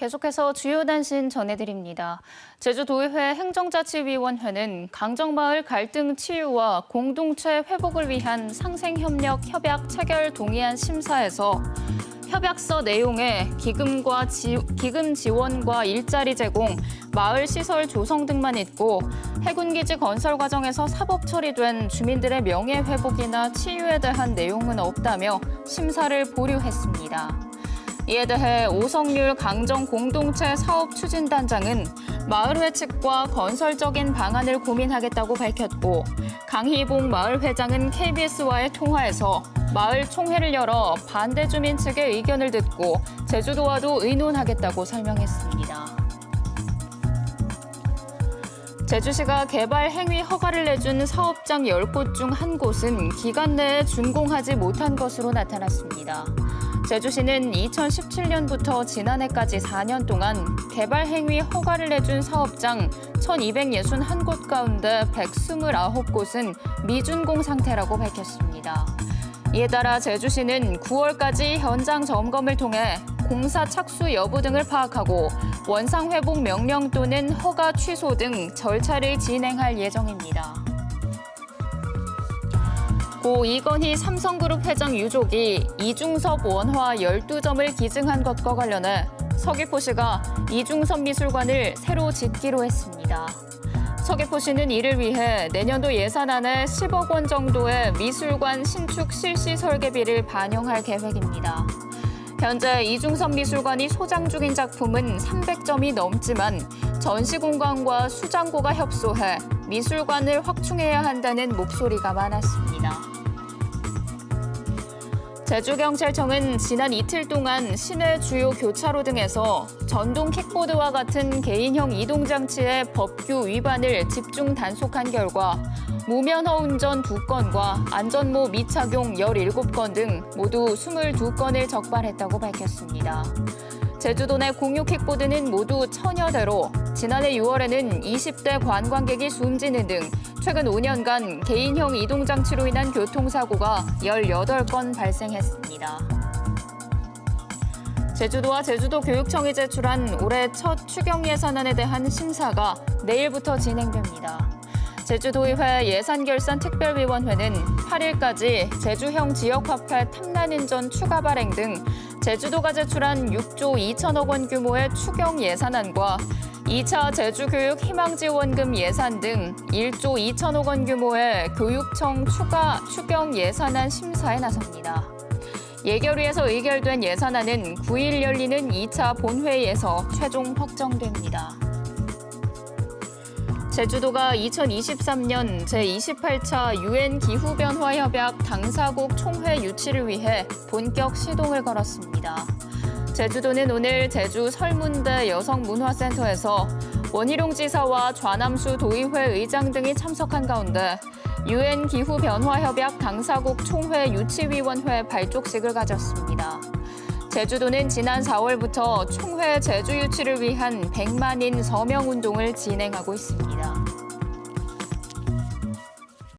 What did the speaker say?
계속해서 주요 단신 전해드립니다. 제주도의회 행정자치위원회는 강정마을 갈등 치유와 공동체 회복을 위한 상생협력 협약 체결 동의안 심사에서 협약서 내용에 기금과 지, 기금 지원과 일자리 제공, 마을 시설 조성 등만 있고 해군 기지 건설 과정에서 사법 처리된 주민들의 명예 회복이나 치유에 대한 내용은 없다며 심사를 보류했습니다. 이에 대해 오성률 강정 공동체 사업 추진단장은 마을회 측과 건설적인 방안을 고민하겠다고 밝혔고 강희봉 마을회장은 KBS와의 통화에서 마을 총회를 열어 반대 주민 측의 의견을 듣고 제주도와도 의논하겠다고 설명했습니다. 제주시가 개발 행위 허가를 내준 사업장 10곳 중 한 곳은 기간 내에 준공하지 못한 것으로 나타났습니다. 제주시는 2017년부터 지난해까지 4년 동안 개발 행위 허가를 내준 사업장 1,261곳 가운데 129곳은 미준공 상태라고 밝혔습니다. 이에 따라 제주시는 9월까지 현장 점검을 통해 공사 착수 여부 등을 파악하고 원상 회복 명령 또는 허가 취소 등 절차를 진행할 예정입니다. 고 이건희 삼성그룹 회장 유족이 이중섭 원화 12점을 기증한 것과 관련해 서귀포시가 이중섭 미술관을 새로 짓기로 했습니다. 서귀포시는 이를 위해 내년도 예산안에 10억 원 정도의 미술관 신축 실시 설계비를 반영할 계획입니다. 현재 이중섭 미술관이 소장 중인 작품은 300점이 넘지만 전시 공간과 수장고가 협소해 미술관을 확충해야 한다는 목소리가 많았습니다. 제주경찰청은 지난 이틀 동안 시내 주요 교차로 등에서 전동 킥보드와 같은 개인형 이동장치의 법규 위반을 집중 단속한 결과 무면허 운전 2건과 안전모 미착용 17건 등 모두 22건을 적발했다고 밝혔습니다. 제주도 내 공유 킥보드는 모두 천여 대로 지난해 6월에는 20대 관광객이 숨지는 등 최근 5년간 개인형 이동 장치로 인한 교통사고가 18건 발생했습니다. 제주도와 제주도 교육청이 제출한 올해 첫 추경 예산안에 대한 심사가 내일부터 진행됩니다. 제주도의회 예산결산특별위원회는 8일까지 제주형 지역화폐 탐난인전 추가 발행 등 제주도가 제출한 6조 2천억 원 규모의 추경 예산안과 2차 제주교육 희망지원금 예산 등 1조 2천억 원 규모의 교육청 추가 추경 예산안 심사에 나섭니다. 예결위에서 의결된 예산안은 9일 열리는 2차 본회의에서 최종 확정됩니다. 제주도가 2023년 제28차 유엔 기후변화 협약 당사국 총회 유치를 위해 본격 시동을 걸었습니다. 제주도는 오늘 제주 설문대 여성문화센터에서 원희룡 지사와 좌남수 도의회 의장 등이 참석한 가운데 유엔 기후변화협약 당사국 총회 유치위원회 발족식을 가졌습니다. 제주도는 지난 4월부터 총회 제주 유치를 위한 100만인 서명 운동을 진행하고 있습니다.